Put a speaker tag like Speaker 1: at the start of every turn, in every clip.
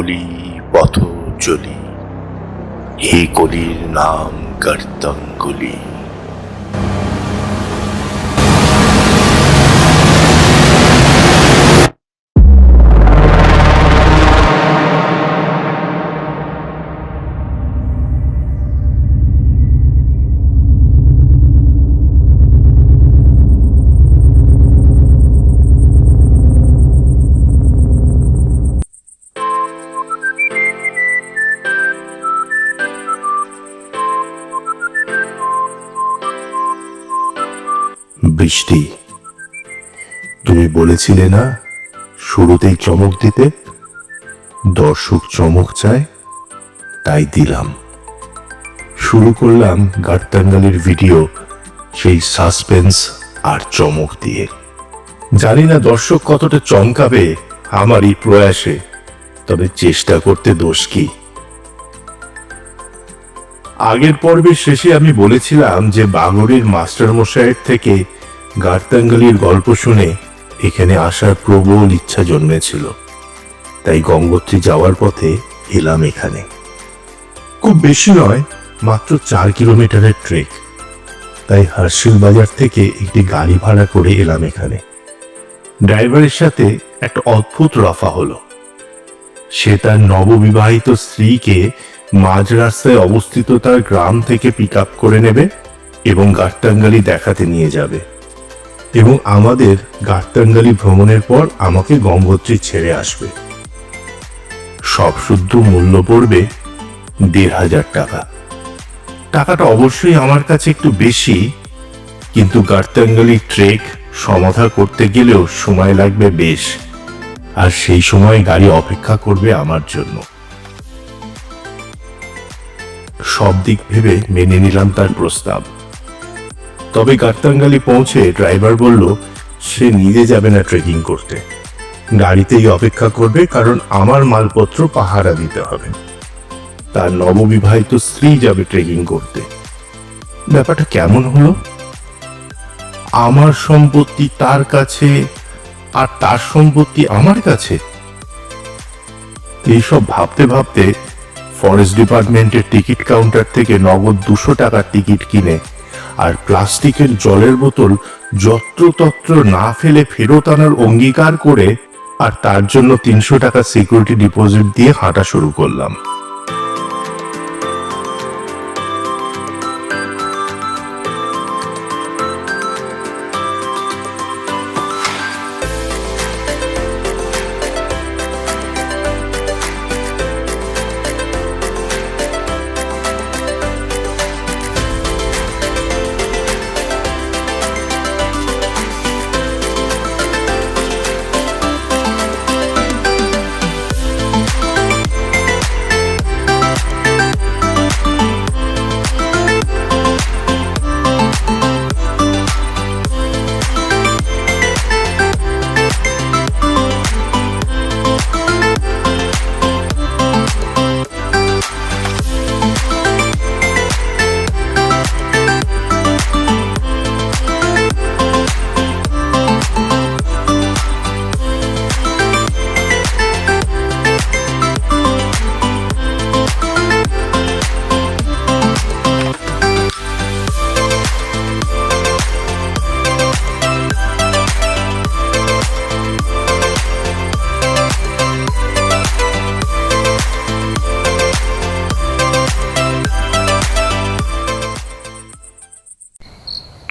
Speaker 1: গলি পথ চলি। এই কলির নাম গর্তঙ্গুলি বৃষ্টি। তুমি বলেছিলে না, শুরুতেই চমক দিতে? দর্শক চমক চায়, তাই দিলাম। শুরু করলাম গার্তাঙ্গালির ভিডিও, সেই সাসপেন্স আর চমক দিয়ে। জানি না দর্শক কতটা চমকাবে আমার এই প্রয়াসে, তবে চেষ্টা করতে দোষ কি? আগের পর্বের শেষে আমি বলেছিলাম যে বাঙুরির মাস্টার মশাইয়ের থেকে গার্তাঙ্গালির গল্প শুনে এখানে আসার প্রবল ইচ্ছা জন্মেছিল। তাই গঙ্গোত্রী যাওয়ার পথে এলাম এখানে। খুব বেশি নয়, মাত্র চার কিলোমিটারের ট্রেক। তাই হার্শিল বাজার থেকে একটি গাড়ি ভাড়া করে এলাম এখানে। ড্রাইভারের সাথে একটা অদ্ভুত রফা হলো। সে তার নববিবাহিত স্ত্রীকে মাঝ রাস্তায় অবস্থিত তার গ্রাম থেকে পিক করে নেবে এবং গাট্টাঙ্গালি দেখাতে নিয়ে যাবে। এবং আমাদের গাট্টাঙ্গালি ভ্রমণের পর আমাকে গঙ্গোত্রী ছেড়ে আসবে। সব শুদ্ধ মূল্য পড়বে দেড় হাজার টাকা। টাকাটা অবশ্যই আমার কাছে একটু বেশি, কিন্তু গাট্টাঙ্গালি ট্রেক সমাধা করতে গেলেও সময় লাগবে বেশ, আর সেই সময় গাড়ি অপেক্ষা করবে আমার জন্য। সব দিক ভেবে মেনে নিলাম তার প্রস্তাব। তবে গাত্তাঙ্গালি পৌঁছে ড্রাইভার বলল, সে নিজে যাবে না ট্রেকিং করতে। গাড়িতেই অপেক্ষা করবে, কারণ আমার মালপত্র পাহারা দিতে হবে। তার নববিবাহিত স্ত্রী যাবে ট্রেকিং করতে। ব্যাপারটা কেমন হলো? আমার সম্পত্তি তার কাছে, আর তার সম্পত্তি আমার কাছে? এইসব ভাবতে ভাবতে ফরেস্ট ডিপার্টমেন্টের টিকিট কাউন্টার থেকে নগদ দুশো টাকার টিকিট কিনে আর প্লাস্টিকের জলের বোতল যত্রতত্র না ফেলে ফেরত আনার অঙ্গীকার করে আর তার জন্য তিনশো টাকা সিকিউরিটি ডিপোজিট দিয়ে হাঁটা শুরু করলাম।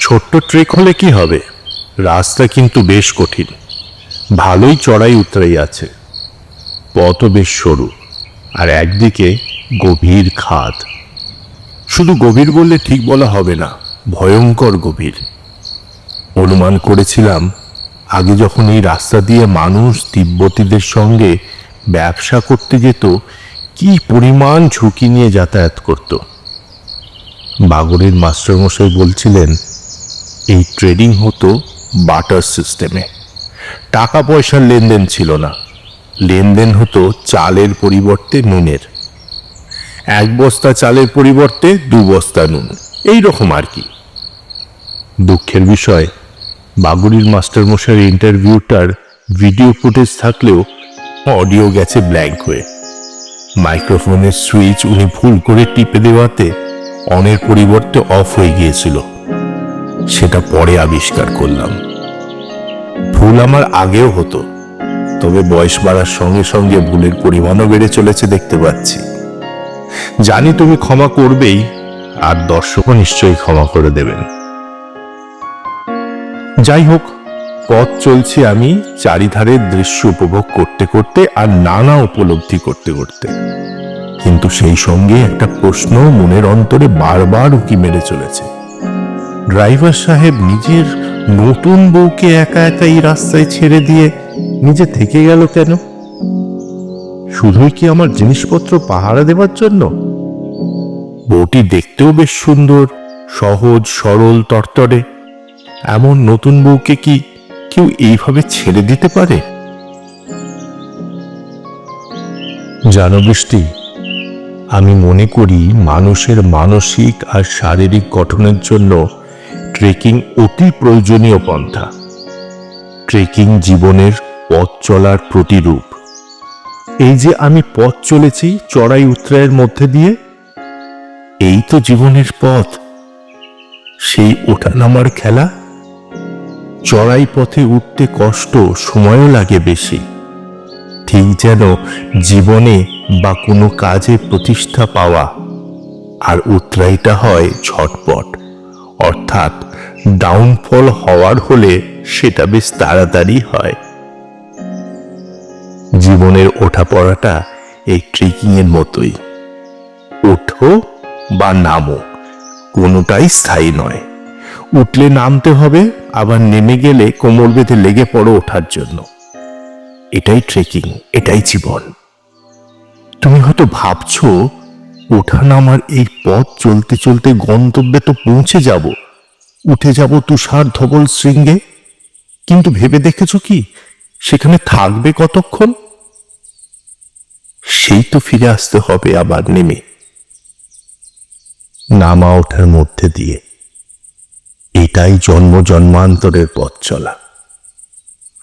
Speaker 1: ছোট্ট ট্রেক হলে কি হবে? রাস্তা কিন্তু বেশ কঠিন। ভালোই চড়াই উতরাই আছে। পথও বেশ সরু। আর একদিকে গভীর খাদ। শুধু গভীর বললে ঠিক বলা হবে না, ভয়ঙ্কর গভীর। অনুমান করেছিলাম, আগে যখন এই রাস্তা দিয়ে মানুষ তিব্বতীদের সঙ্গে ব্যবসা করতে যেত, কি পরিমাণ ঝুঁকি নিয়ে যাতায়াত করত। বাগরের মাস্টারমশাই বলছিলেন এই ট্রেডিং হতো বাটার সিস্টেমে টাকা পয়সার লেনদেন ছিল না। লেনদেন হতো চালের পরিবর্তে নুনের। এক বস্তা চালের পরিবর্তে দু বস্তা নুন। এই রকম আর কি। দুঃখের বিষয়, বাগুড়ির মাস্টারমশাইয়ের ইন্টারভিউটার ভিডিও ফুটেজ থাকলেও অডিও গেছে ব্ল্যাঙ্ক হয়ে। মাইক্রোফোনের সুইচ উনি ভুল করে টিপে দেওয়াতে অনের পরিবর্তে অফ হয়ে গিয়েছিল। সেটা পরে আবিষ্কার করলাম। ভুল আমার আগেও হতো, তবে বয়স বাড়ার সঙ্গে সঙ্গে ভুলের পরিমাণও বেড়ে চলেছে দেখতে পাচ্ছি। জানি তুমি ক্ষমা করবেই, আর দর্শকও নিশ্চয়ই ক্ষমা করে দেবেন। যাই হোক, পথ চলছি আমি চারিধারের দৃশ্য উপভোগ করতে করতে আর নানা উপলব্ধি করতে করতে। কিন্তু সেই সঙ্গে একটা প্রশ্ন মনের অন্তরে বারবার উকি মেরে চলেছে। ড্রাইভার সাহেব নিজের নতুন বউকে একা একা এই রাস্তায় ছেড়ে দিয়ে নিজে থেকে গেল কেন? শুধুই কি আমার জিনিসপত্র পাহারা দেওয়ার জন্য? বউটি দেখতেও বেশ সুন্দর, সহজ, সরল, তরতরে। এমন নতুন বউকে কি কেউ এইভাবে ছেড়ে দিতে পারে? জানো বৃষ্টি, আমি মনে করি মানুষের মানসিক আর শারীরিক গঠনের জন্য ট্রেকিং অতি প্রয়োজনীয় পন্থা। ট্রেকিং জীবনের পথ চলার প্রতিরূপ। এই যে আমি পথ চলেছি চড়াই উত্তরায়ের মধ্যে দিয়ে, এই তো জীবনের পথ। সেই ওঠানামার খেলা, চড়াই পথে উঠতে কষ্ট সময়ও লাগে বেশি। ঠিক যেন জীবনে বা কোনো কাজে প্রতিষ্ঠা পাওয়া, আর উত্তরাইটা হয় ঝটপট। অর্থাৎ ডাউনফল হওয়ার হলে সেটা বেশ তাড়াতাড়ি হয়। জীবনের ওঠা পড়াটা এই ট্রেকিং এর মতোই। ওঠো বা নামো, কোনোটাই স্থায়ী নয়। উঠলে নামতে হবে, আবার নেমে গেলে কোমর বেঁধে লেগে পড়ো ওঠার জন্য। এটাই ট্রেকিং এটাই জীবন। তুমি হয়তো ভাবছ, ওঠা নামার এই পথ চলতে চলতে গন্তব্যে তো পৌঁছে যাব। উঠে যাব তুষার ধবল শৃঙ্গে। কিন্তু ভেবে দেখেছ কি, সেখানে থাকবে কতক্ষণ? সেই তো ফিরে আসতে হবে আবার নেমে। নামা ওঠার মধ্যে দিয়ে। এটাই জন্ম জন্মান্তরের পথ চলা।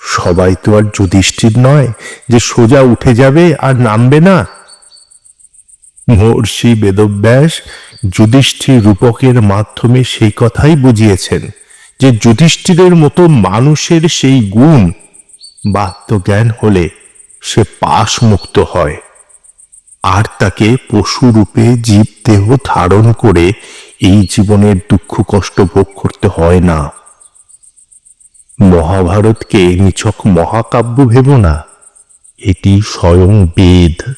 Speaker 1: সবাই তো আর যুধিষ্ঠির নয় যে সোজা উঠে যাবে আর নামবে না। মহর্ষি বেদব্যাস যুধিষ্ঠির রূপকের মাধ্যমে সেই কথাই বুঝিয়েছেন যে যুধিষ্ঠিরের মতো মানুষের সেই গুণ বাত্যজ্ঞান হলে সে পাশ মুক্ত হয়। আর তাকে পশুরূপে জীব দেহ ধারণ করে এই জীবনের দুঃখ কষ্ট ভোগ করতে হয় না। মহাভারতকে নিছক মহাকাব্য ভেব না, এটি স্বয়ং বেদ।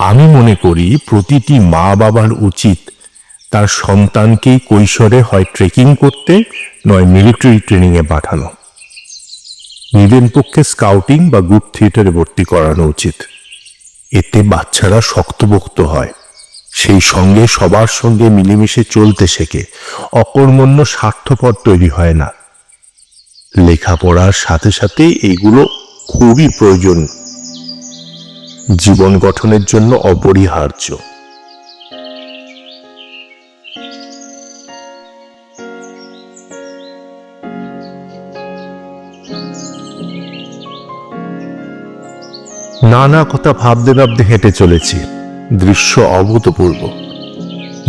Speaker 1: আমি মনে করি প্রতিটি মা বাবার উচিত তার সন্তানকে কৈশোরে হয় ট্রেকিং করতে, নয় মিলিটারি ট্রেনিংয়ে পাঠানো। নিজের পক্ষে স্কাউটিং বা গ্রুপ থিয়েটারে ভর্তি করানো উচিত। এতে বাচ্চারা শক্তপোক্ত হয়। সেই সঙ্গে সবার সঙ্গে মিলেমিশে চলতে শেখে। অকর্মণ্য স্বার্থপর তৈরি হয় না। লেখাপড়ার সাথে সাথে এগুলো খুবই প্রয়োজন। জীবন গঠনের জন্য অপরিহার্য। নানা কথা ভাবতে ভাবতে হেঁটে চলেছি। দৃশ্য অভূতপূর্ব।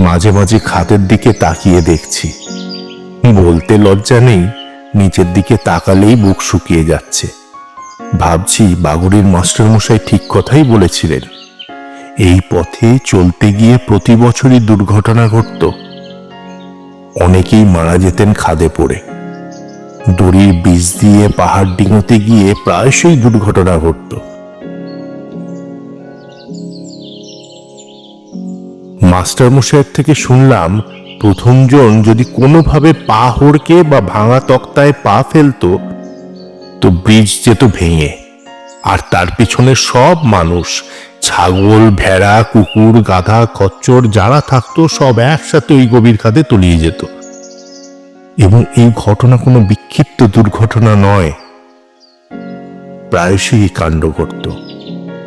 Speaker 1: মাঝে মাঝে খাতের দিকে তাকিয়ে দেখছি। বলতে লজ্জা নেই, নিচের দিকে তাকালেই বুক শুকিয়ে যাচ্ছে। ভাবছি বাগুড়ির মাস্টারমশাই ঠিক কথাই বলেছিলেন। এই পথে চলতে গিয়ে প্রতি বছরই দুর্ঘটনা ঘটত। অনেকেই মারা যেতেন খাদে পড়ে। দড়ির বীজ দিয়ে পাহাড় ডিঙোতে গিয়ে প্রায়শই দুর্ঘটনা ঘটত। মাস্টারমশাইয়ের থেকে শুনলাম, প্রথমজন যদি কোনোভাবে পা হড়কে বা ভাঙা তক্তায় পা ফেলতো তো ব্রিজ যেত ভেঙে, আর তার পিছনে সব মানুষ, ছাগল, ভেড়া, কুকুর, গাধা, খচ্চর, যারা থাকতো, সব একসাথে ওই গভীর খাদে তলিয়ে যেত। এবং এই ঘটনা কোনো বিক্ষিপ্ত দুর্ঘটনা নয়। প্রায়শই কাণ্ড ঘটত।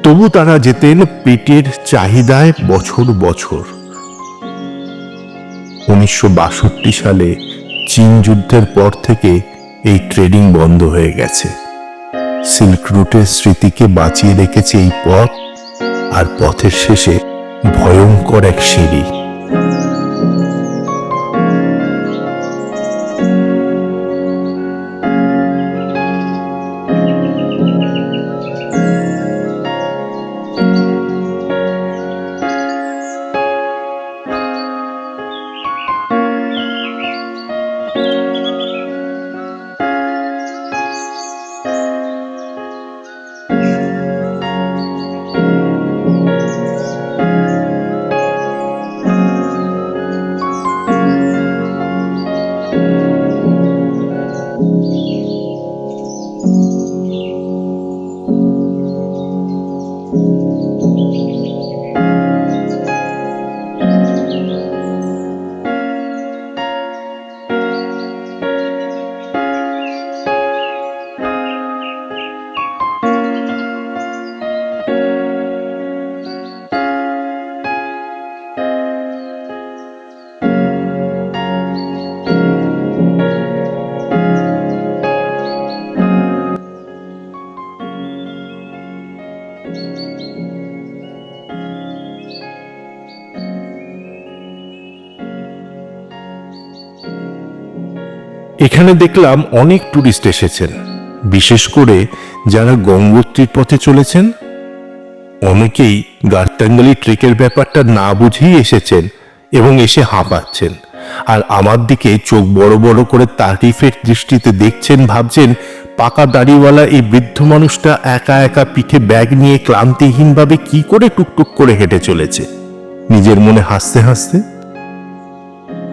Speaker 1: তবু তারা যেতেন পেটের চাহিদায় বছর বছর। উনিশশো বাষট্টি সালে চীন যুদ্ধের পর থেকে এই ট্রেডিং বন্ধ হয়ে গেছে। সিল্ক রুটের স্মৃতিকে বাঁচিয়ে রেখেছে এই পথ, আর পথের শেষে ভয়ঙ্কর এক সিঁড়ি। Thank you. এখানে দেখলাম অনেক টুরিস্ট এসেছেন, বিশেষ করে যারা গঙ্গোত্রীর পথে চলেছেন। অনেকেই গার্তাঙ্গালি ট্রেকের ব্যাপারটা না বুঝেই এসেছেন এবং এসে হাঁপাচ্ছেন। আর আমার দিকে চোখ বড় বড় করে তারিফের দৃষ্টিতে দেখছেন, ভাবছেন, পাকা দাড়িওয়ালা এই বৃদ্ধ মানুষটা একা একা পিঠে ব্যাগ নিয়ে ক্লান্তিহীনভাবে কি করে টুকটুক করে হেঁটে চলেছে। নিজের মনে হাসতে হাসতে?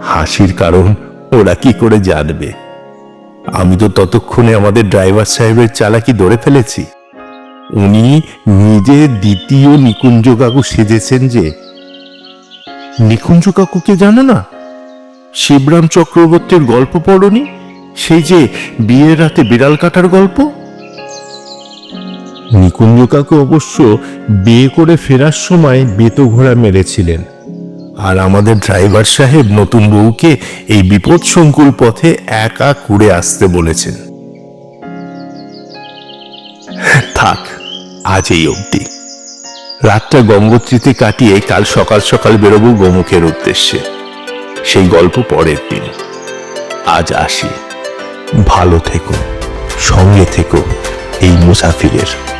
Speaker 1: হাসির কারণ ওরা কি করে জানবে? আমি তো ততক্ষণে আমাদের ড্রাইভার সাহেবের চালাকি ধরে ফেলেছি। উনি নিজে দ্বিতীয় নিকুঞ্জ কাকু সেজেছেন যে, নিকুঞ্জ কাকুকে জানো না? শিবরাম চক্রবর্তীর গল্প পড়নি? সেই যে বিয়ের রাতে বিড়াল কাটার গল্প? নিকুঞ্জ কাকু অবশ্য বিয়ে করে ফেরার সময় বেতো ঘোড়া মেরেছিলেন। আর আমাদের ড্রাইভার সাহেব নতুন বউকে এই বিপদ সংকুল পথে একা কুড়ে আসতে বলেছেন। থাক, আজ এই অবধি। রাতটা গঙ্গোত্রীতে কাটিয়ে কাল সকাল সকাল বেরোবো গোমুখের উদ্দেশ্যে। সেই গল্প পরের দিন। আজ আসি। ভালো থেকো, সঙ্গে থেকো এই মুসাফিরের।